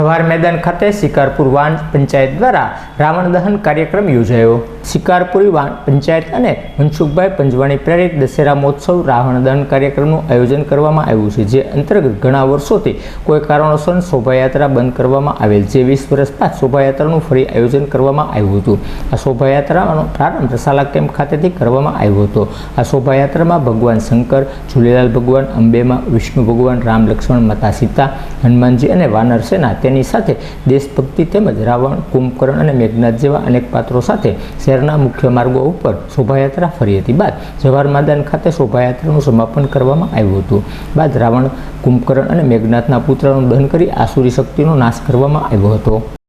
જવાહર મેદાન ખાતે શિકારપુર વાન પંચાયત દ્વારા રાવણ દહન કાર્યક્રમ યોજાયો. શિકારપુરી વાન પંચાયત અને મનસુખભાઈ પંજવાણી પ્રેરિત દશેરા મહોત્સવ રાવણ દહન કાર્યક્રમનું આયોજન કરવામાં આવ્યું છે, જે અંતર્ગત ઘણા વર્ષોથી કોઈ કારણોસર શોભાયાત્રા બંધ કરવામાં આવેલ જે વીસ વર્ષ બાદ શોભાયાત્રાનું ફરી આયોજન કરવામાં આવ્યું હતું. આ શોભાયાત્રાનો પ્રારંભ રસાલા કેમ્પ ખાતેથી કરવામાં આવ્યો હતો. આ શોભાયાત્રામાં ભગવાન શંકર, ઝૂલેલાલ ભગવાન અંબેમાં, વિષ્ણુ ભગવાન રામ લક્ષ્મણ, માતા સીતા, હનુમાનજી અને વાનર સેના તેની સાથે દેશભક્તિ તેમજ રાવણ, કુંભકર્ણ અને મેઘનાથ જેવા અનેક પાત્રો સાથે શહેરના મુખ્ય માર્ગો ઉપર શોભાયાત્રા ફરી હતી. બાદ જવાહર મેદાન ખાતે શોભાયાત્રાનું સમાપન કરવામાં આવ્યું હતું. બાદ રાવણ, કુંભકર્ણ અને મેઘનાથના પુત્રનું દહન કરી આસુરી શક્તિનો નાશ કરવામાં આવ્યો હતો.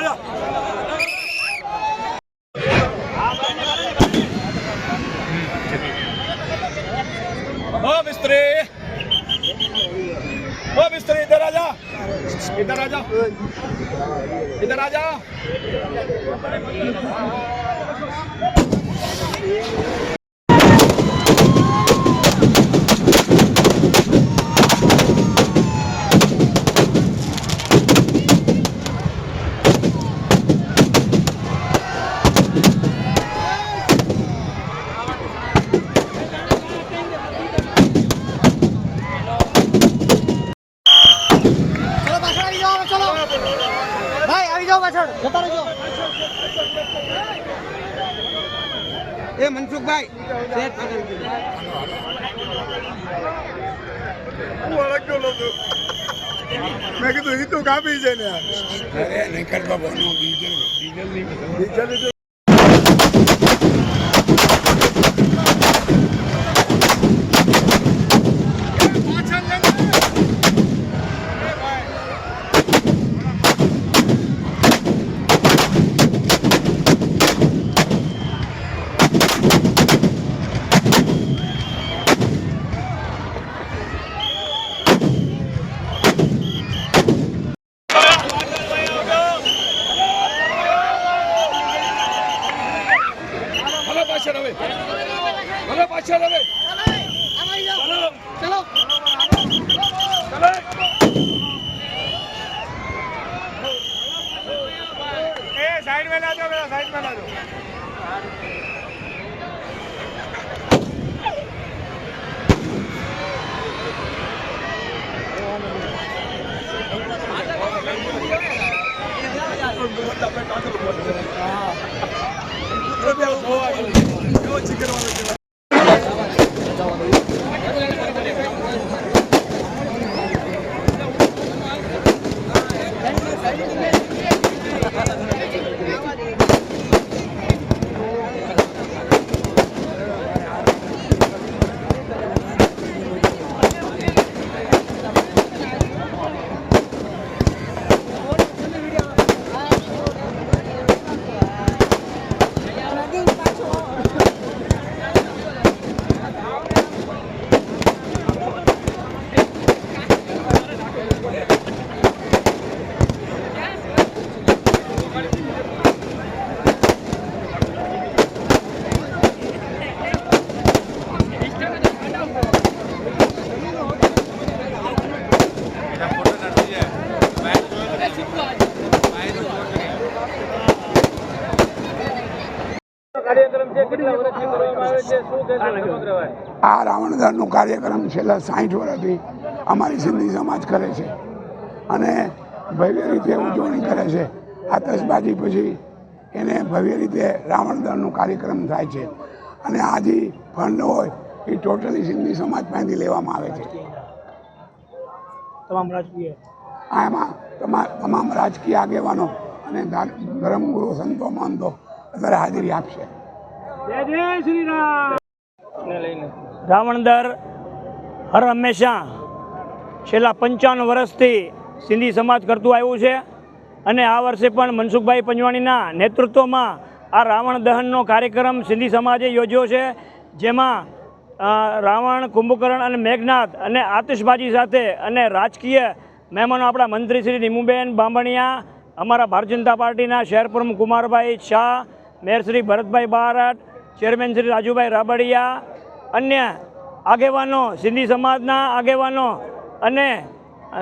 ओ इधर आ जा इधर आ जा આવી જાઓ ચલો ભાઈ આવી જાઓ પાછળ. જતા રહેજો. એ મનસુખભાઈ સેટ મેં કીધું એ તો કાપી છે ને. પાછળ டாக்டர் போட்டு. யோசிக்கிறவங்க આ રાવણ દહનનો કાર્યક્રમ છેલ્લા સાઠ વર્ષથી અમારી સિંધી સમાજ કરે છે અને ભવ્ય રીતે ઉજવણી કરે છે. આતશબાજી પછી એને ભવ્ય રીતે રાવણ દહનનો કાર્યક્રમ થાય છે અને આ જે ફંડ હોય એ ટોટલી સિંધી સમાજ પાસેથી લેવામાં આવે છે. તમામ રાજકીય? આમાં તમામ રાજકીય આગેવાનો અને ધર્મગુરુ સંતો મહંતો અત્યારે હાજરી આપશે. રાવણદર હર હંમેશા છેલ્લા પંચાવન વર્ષથી સિંધી સમાજ કરતું આવ્યું છે અને આ વર્ષે પણ મનસુખભાઈ પંજવાણીના નેતૃત્વમાં આ રાવણ દહનનો કાર્યક્રમ સિંધી સમાજે યોજ્યો છે, જેમાં રાવણ, કુંભકર્ણ અને મેઘનાથ અને આતિશબાજી સાથે અને રાજકીય મહેમાનો આપણા મંત્રી શ્રી નીમુબેન બાંબણિયા અમારા ભારતીય જનતા પાર્ટીના શહેર પ્રમુખ કુમારભાઈ શાહ, મેયર શ્રી ભરતભાઈ બારટ, ચેરમેન શ્રી રાજુભાઈ રાબડિયા અન્ય આગેવાનો, સિંધી સમાજના આગેવાનો અને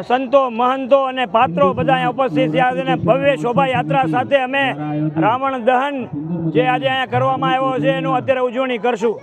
સંતો, મહંતો અને પાત્રો બધા અહીંયા ઉપસ્થિત થયા અને ભવ્ય શોભાયાત્રા સાથે અમે રાવણ દહન જે આજે અહીંયા કરવામાં આવ્યો છે, એનું અત્યારે ઉજવણી કરશું.